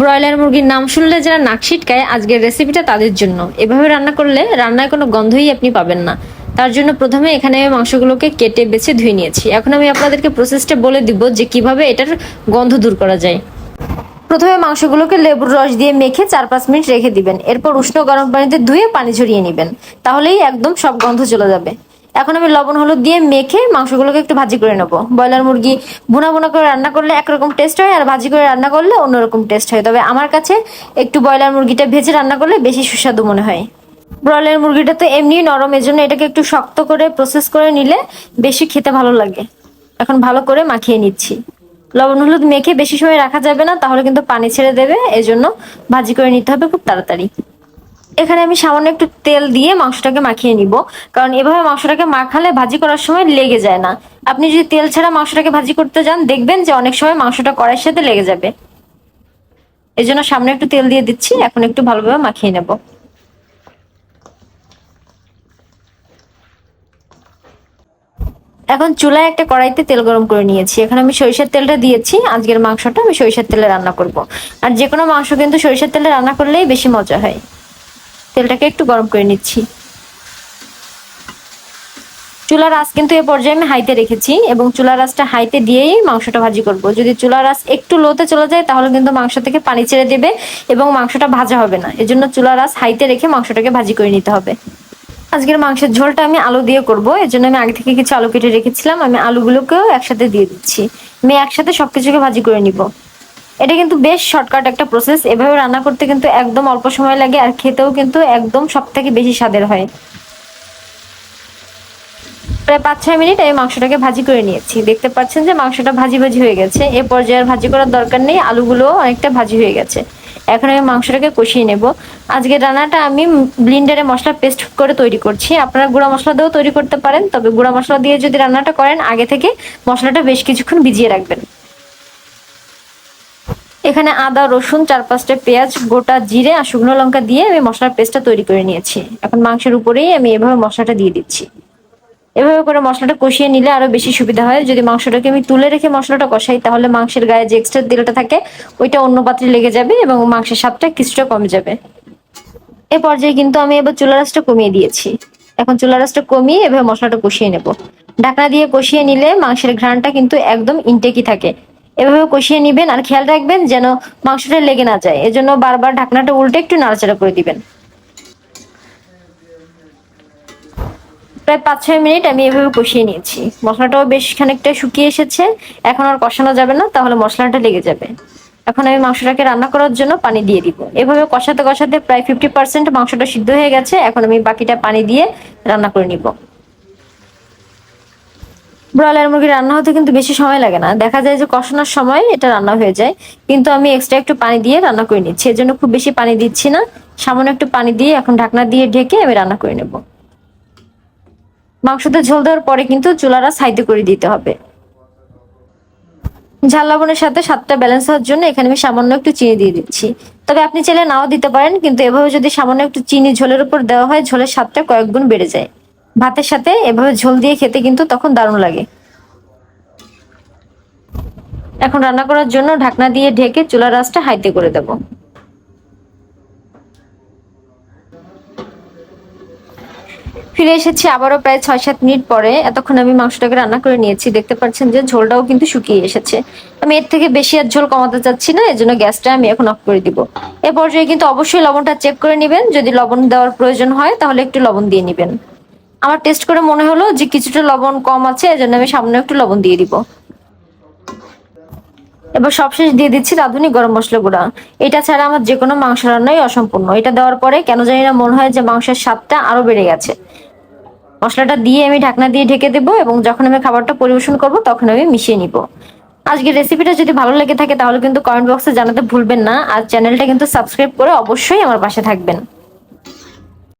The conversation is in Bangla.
ব্রয়লার মুরগির নাম শুনলে যারা নাক ছিটকায়, আজকের রেসিপিটা তাদের জন্য। এভাবে রান্না করলে রান্নায় কোনো গন্ধই আপনি পাবেন না। তার জন্য প্রথমে এখানে আমি মাংসগুলোকে কেটে বেছে ধুয়ে নিয়েছি। এখন আমি আপনাদেরকে প্রসেসটা বলে দিব যে কীভাবে এটার গন্ধ দূর করা যায়। প্রথমে মাংসগুলোকে লেবুর রস দিয়ে মেখে চার পাঁচ মিনিট রেখে দিবেন। এরপর উষ্ণ গরম পানিতে ধুয়ে পানি ঝরিয়ে নেবেন। তাহলেই একদম সব গন্ধ চলে যাবে। এখন আমি লবণ, হলুদ দিয়ে মেখে মাংসগুলোকে একটু ভাজি করে নেব। ব্রয়লার মুরগি ভুনা ভুনা করে রান্না করলে একরকম টেস্ট হয়, আর ভাজি করে রান্না করলে অন্যরকম টেস্ট হয়। তবে আমার কাছে একটু ব্রয়লার মুরগিটা ভেজে রান্না করলে বেশি সুস্বাদু মনে হয়। ব্রয়লার মুরগিটা তো এমনি নরম, এজন্য এটাকে একটু শক্ত করে প্রসেস করে নিলে বেশি খেতে ভালো লাগে। এখন ভালো করে মাখিয়ে নিচ্ছি। লবণ, হলুদ মেখে বেশি সময় রাখা যাবে না, তাহলে কিন্তু পানি ছেড়ে দেবে, এজন্য ভাজি করে নিতে হবে খুব তাড়াতাড়ি। এখানে আমি সামান্য একটু তেল দিয়ে মাংসটাকে মাখিয়ে নিব। কারণ এভাবে মাংসটাকে মাখালে ভাজি করার সময় লেগে যায় না। আপনি যদি তেল ছাড়া মাংসটাকে ভাজি করতে যান, দেখবেন যে অনেক সময় মাংসটা কড়াইয়ের সাথে লেগে যাবে। এই জন্য সামনে একটু তেল দিয়ে দিচ্ছি, এখন একটু ভালোভাবে মাখিয়ে নেব। এখন চুলায় একটা কড়াইতে তেল গরম করে নিয়েছি। এখন আমি সরিষার তেলটা দিয়েছি, আজকের মাংসটা আমি সরিষার তেলে রান্না করব। আর যে কোনো মাংস কিন্তু সরিষার তেলে রান্না করলেই বেশি মজা হয়। তেলটাকে একটু গরম করে নিচ্ছি। চুলার আঁচ কিন্তু এ পর্যায়ে আমি হাইতে রেখেছি এবং চুলার আঁচটা হাইতে দিয়েই মাংসটা ভাজি করব। যদি চুলার আঁচ একটু লোতে চলে যায় তাহলে কিন্তু মাংস থেকে পানি ছেড়ে দেবে এবং মাংসটা ভাজা হবে না। এজন্য চুলার আঁচ হাইতে রেখে মাংসটাকে ভাজি করে নিতে হবে। আজকের মাংসের ঝোলটা আমি আলু দিয়ে করব। এর জন্য আমি আগে থেকে কিছু আলু কেটে রেখেছিলাম। আমি আলুগুলোকেও একসাথে দিয়ে দিচ্ছি। আমি একসাথে সবকিছুকে ভাজি করে নিব। এটা কিন্তু বেশ শর্টকাট একটা প্রসেস এভাবে রান্না করতে কিন্তু একদম অল্প সময় লাগে আর খেতেও কিন্তু একদম সব থেকে বেশি স্বাদের হয়। প্রায় পাঁচ ছয় মিনিট আমি মাংসটাকে ভাজি করে নিয়েছি। দেখতে পাচ্ছেন যে মাংসটা ভাজি ভাজি হয়ে গেছে। এ পর্যায়ে ভাজি করার দরকার নেই আলুগুলো অনেকটা ভাজি হয়ে গেছে। এখন আমি মাংসটাকে কষিয়ে নেব। আজকে রান্নাটা আমি ব্লিন্ডারে মশলা পেস্ট করে তৈরি করছি। আপনারা গুঁড়া মশলা দিয়েও তৈরি করতে পারেন, তবে গুঁড়া মশলা দিয়ে যদি রান্নাটা করেন, আগে থেকে মশলাটা বেশ কিছুক্ষণ ভিজিয়ে রাখবেন। এখানে আদা, রসুন চার পাঁচটা পেঁয়াজ, গোটা জিরে আর শুকনো লঙ্কা দিয়ে আমি মশলার পেস্টটা তৈরি করে নিয়েছি। এখন মাংসের উপরেই আমি এভাবে মশলাটা দিয়ে দিচ্ছি। এভাবে করে মশলাটা কষিয়ে নিলে আরও বেশি সুবিধা হয়। যদি মাংসটাকে আমি তুলে রেখে মশলাটা কষাই, তাহলে মাংসের গায়ে যে এক্সট্রা তেলটা থাকে, ওইটা অন্য পাত্রে লেগে যাবে এবং মাংসের স্বাদটা কিছুটা কমে যাবে। এ পর্যায়ে কিন্তু আমি এবার চুলা রাসটা কমিয়ে দিয়েছি। এখন চুলা রাসটা কমিয়ে এভাবে মশলাটা কষিয়ে নেব। ঢাকনা দিয়ে কষিয়ে নিলে মাংসের ঘ্রাণটা কিন্তু একদম ইনটেকি থাকে। এভাবে কষিয়ে নিবেন আর খেয়াল রাখবেন যেন মাংসটা লেগে না যায়। এজন্য বারবার ঢাকনাটা উল্টে একটু নাড়াচাড়া করে দিবেন। প্রায় পাঁচ ছয় মিনিট আমি এভাবে কষিয়ে নিয়েছি। মশলাটাও বেশ খানিকটা শুকিয়ে এসেছে। এখন আর কষানো যাবে না, তাহলে মশলাটা লেগে যাবে। এখন আমি মাংসটাকে রান্না করার জন্য পানি দিয়ে দিব। এভাবে কষাতে কষাতে প্রায় ফিফটি পার্সেন্ট মাংসটা সিদ্ধ হয়ে গেছে। এখন আমি বাকিটা পানি দিয়ে রান্না করে নিব। ব্রয়লার মুরগি রান্না হতে কিন্তু বেশি সময় লাগে না। দেখা যায় যে কষানোর সময় এটা রান্না হয়ে যায়। কিন্তু আমি এক্সট্রা একটু পানি দিয়ে রান্না করে নিচ্ছি। এর জন্য খুব বেশি পানি দিচ্ছি না। সামান্য একটু পানি দিয়ে এখন ঢাকনা দিয়ে ঢেকে আমি রান্না করে নেব। মাংসতে ঝোল দেওয়ার পরে কিন্তু চুলারা সাইডে করে দিতে হবে। ঝাল লবণের সাথে স্বাদটা ব্যালেন্স হওয়ার জন্য এখানে আমি সামান্য একটু চিনি দিয়ে দিচ্ছি। তবে আপনি চাইলে নাও দিতে পারেন, কিন্তু এভাবে যদি সামান্য একটু চিনি ঝোলের উপর দেওয়া হয়, ঝোলের স্বাদটা কয়েক গুণ বেড়ে যায়। ভাতের সাথে এভাবে ঝোল দিয়ে খেতে কিন্তু তখন দারুণ লাগে। এখন রান্না করার জন্য ঢাকনা দিয়ে ঢেকে চুলার রাসটা হাইতে করে দেব। ফিরে এসেছি আবারও প্রায় ছয় সাত মিনিট পরে। এতক্ষণ আমি মাংসটাকে রান্না করে নিয়েছি। দেখতে পাচ্ছেন যে ঝোলটাও কিন্তু শুকিয়ে এসেছে। আমি এর থেকে বেশি আর ঝোল কমাতে চাচ্ছি না, এজন্য গ্যাসটা আমি এখন অফ করে দিব। এ পর্যায়ে কিন্তু অবশ্যই লবণটা চেক করে নেবেন। যদি লবণ দেওয়ার প্রয়োজন হয়, তাহলে একটু লবণ দিয়ে নেবেন। আমার টেস্ট করে মনে হলো যে কিছুটা লবণ কম আছে, এজন্য আমি সামনে একটু লবণ দিয়ে দিব। এবার সবশেষ দিয়ে দিচ্ছি রাঁধুনি গরম মশলা গুঁড়া। এটা ছাড়া আমার যে কোনো মাংস রান্নাই অসম্পূর্ণ। এটা দেওয়ার পরে কেন জানি না মনে হয় যে মাংসের স্বাদটা আরও বেড়ে গেছে। মশলাটা দিয়ে আমি ঢাকনা দিয়ে ঢেকে দেবো এবং যখন আমি খাবারটা পরিবেশন করব তখন আমি মিশিয়ে নিব। আজকের রেসিপিটা যদি ভালো লেগে থাকে তাহলে কিন্তু কমেন্ট বক্সে জানাতে ভুলবেন না। আর চ্যানেলটা কিন্তু সাবস্ক্রাইব করে অবশ্যই আমার পাশে থাকবেন।